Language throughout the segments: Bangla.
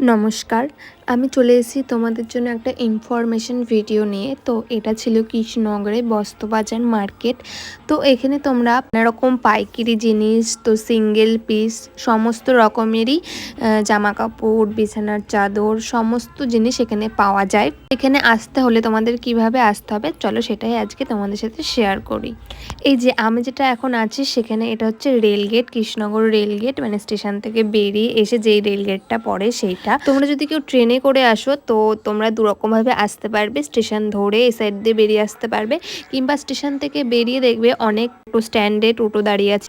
নমস্কার, আমি চলে এসেছি তোমাদের জন্য একটা ইনফরমেশন ভিডিও নিয়ে। তো এটা ছিল কৃষ্ণনগরে বস্ত্রবাজার মার্কেট তো এখানে তোমরা রকম পাইকারি জিনিস, তো সিঙ্গেল পিস সমস্ত রকমেরই জামা কাপড় বিছানার চাদর, সমস্ত জিনিস এখানে পাওয়া যায়। এখানে আসতে হলে তোমাদের কীভাবে আসতে হবে, চলো সেটাই আজকে তোমাদের সাথে শেয়ার করি। এই যে আমি যেটা এখন আছি, সেখানে এটা হচ্ছে rail gate Krishnanagar rail gate মানে স্টেশন থেকে বেরিয়ে এসে যেই রেলগেটটা পড়ে সেইটা তোমরা যদি কেউ ট্রেনে করে আসো, তো তোমরা দুরকমভাবে আসতে পারবে। স্টেশন ধরে এই সাইড দিয়ে বেরিয়ে আসতে পারবে। কিংবা স্টেশন থেকে বেরিয়ে দেখবে অনেক স্ট্যান্ডে টোটো দাঁড়িয়ে আছে।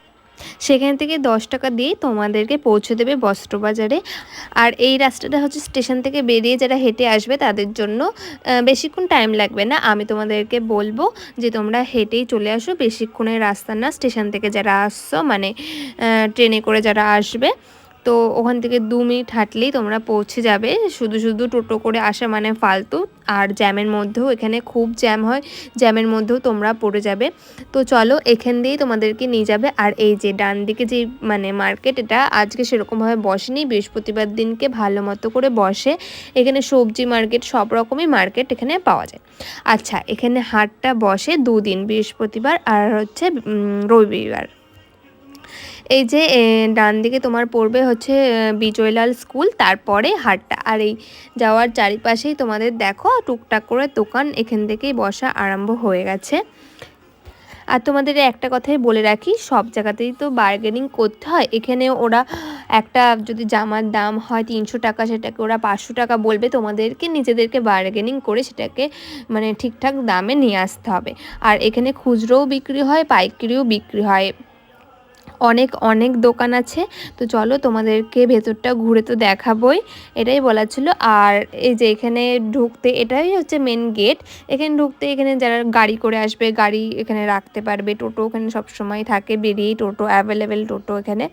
সেখান থেকে দশ টাকা দিয়ে তোমাদেরকে পৌঁছে দেবে বস্ত্রবাজারে। আর এই রাস্তাটা হচ্ছে স্টেশন থেকে বেরিয়ে যারা হেঁটে আসবে, তাদের জন্য বেশিক্ষণ টাইম লাগবে না। আমি তোমাদেরকে বলব যে তোমরা হেঁটেই চলে আসো। বেশিক্ষণের রাস্তা না, স্টেশন থেকে যারা আসছো মানে ট্রেনে করে যারা আসবে। তো ওখান থেকে দু মিনিট হাঁটলেই তোমরা পৌঁছে যাবে। শুধু শুধু টোটো করে আসা মানে ফালতু। আর জ্যামের মধ্যেও এখানে খুব জ্যাম হয়। জ্যামের মধ্যেও তোমরা পড়ে যাবে। তো চলো এখান দিয়েই তোমাদেরকে নিয়ে যাবে। আর এই যে ডান দিকে যে মানে মার্কেট, এটা আজকে সেরকমভাবে বসেনি। বৃহস্পতিবার দিনকে ভালো মতো করে বসে। এখানে সবজি মার্কেট, সব রকমই মার্কেট এখানে পাওয়া যায়। আচ্ছা এখানে হাটটা বসে দুদিন, বৃহস্পতিবার আর হচ্ছে রবিবার। এই যে ডান দিকে তোমার পড়বে হচ্ছে বিজয়লাল স্কুল, তারপরে হাটটা। আর এই যাওয়ার চারিপাশেই তোমাদের দেখো, টুকটাক করে দোকান এখান থেকেই বসা আরম্ভ হয়ে গেছে। আর তোমাদের একটা কথাই বলে রাখি, সব জায়গাতেই তো বার্গেনিং করতে হয়। এখানে ওরা একটা যদি জামার দাম হয় তিনশো টাকা, সেটাকে ওরা পাঁচশো টাকা বলবে। তোমাদেরকে, নিজেদেরকে বার্গেনিং করে সেটাকে মানে ঠিকঠাক দামে নিয়ে আসতে হবে। আর এখানে খুচরোও বিক্রি হয়, পাইকারিও বিক্রি হয়। অনেক অনেক দোকান আছে। তো চলো তোমাদেরকে ভেতরটা ঘুরে তো দেখাবই। এটাই বলা ছিল। আর এই যে এখানে ঢুকতে, এটাই হচ্ছে মেন গেট এখানে ঢুকতে এখানে যারা গাড়ি করে আসবে, গাড়ি এখানে রাখতে পারবে। টোটো এখানে সবসময় থাকে, বেরিয়েই টোটো অ্যাভেলেবেল টোটো এখানে।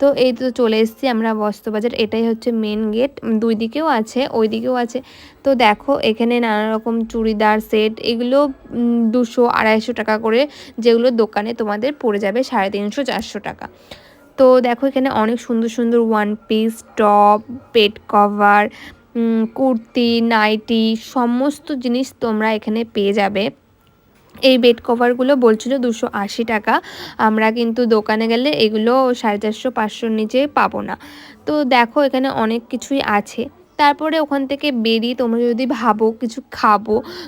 তো এই তো চলে এসেছি আমরা বস্ত্রবাজার। এটাই হচ্ছে মেন গেট দুই দিকেও আছে, ওই দিকেও আছে। তো দেখো, এখানে নানা রকম চুড়িদার সেট এগুলো দুশো, আড়াইশো টাকা করে যেগুলো দোকানে তোমাদের পড়ে যাবে সাড়ে তিনশো, চারশো টাকা। তো দেখো, এখানে অনেক সুন্দর সুন্দর one piece top pet cover kurti nightie সমস্ত জিনিস তোমরা এখানে পেয়ে যাবে। এই বেড কভারগুলো বলছিল দুশো আশি টাকা। আমরা কিন্তু দোকানে গেলে এগুলো সাড়ে চারশো, পাঁচশোর নিচে পাবো না। তো দেখো এখানে অনেক কিছুই আছে। তারপরে ওখান থেকে বেরিয়ে তোমরা যদি ভাবো কিছু খাব,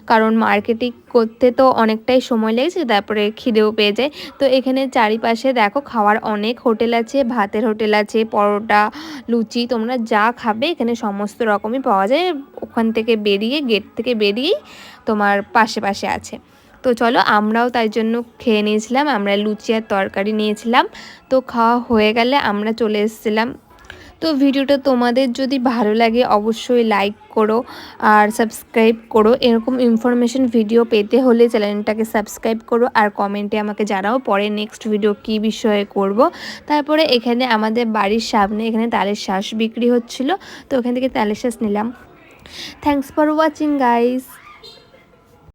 কারণ মার্কেটিং করতে তো অনেকটাই সময় লেগেছে, তারপরে খিদেও পেয়ে যায়। তো এখানে চারিপাশে দেখো খাওয়ার অনেক হোটেল আছে, ভাতের হোটেল আছে, পরোটা, লুচি, তোমরা যা খাবে এখানে সমস্ত রকমই পাওয়া যায়। ওখান থেকে বেরিয়ে গেট থেকে বেরিয়েই তোমার পাশে পাশে আছে। তো চলো আমরাও তাই জন্য খেয়ে নিয়েছিলাম, আমরা লুচি আর তরকারি নিয়েছিলাম। তো খাওয়া হয়ে গেলে আমরা চলে এসেছিলাম। তো ভিডিওটা তোমাদের যদি ভালো লাগে অবশ্যই লাইক করো আর সাবস্ক্রাইব করো। এরকম ইনফরমেশন ভিডিও পেতে হলে চ্যানেলটাকে সাবস্ক্রাইব করো আর কমেন্টে আমাকে জানাও পরে নেক্সট ভিডিও কি বিষয়ে করব। তারপরে এখানে আমাদের বাড়ির সামনে এখানে তালের শ্বাস বিক্রি হচ্ছিল, তো ওখান থেকে তালের শ্বাস নিলাম। Thanks for watching guys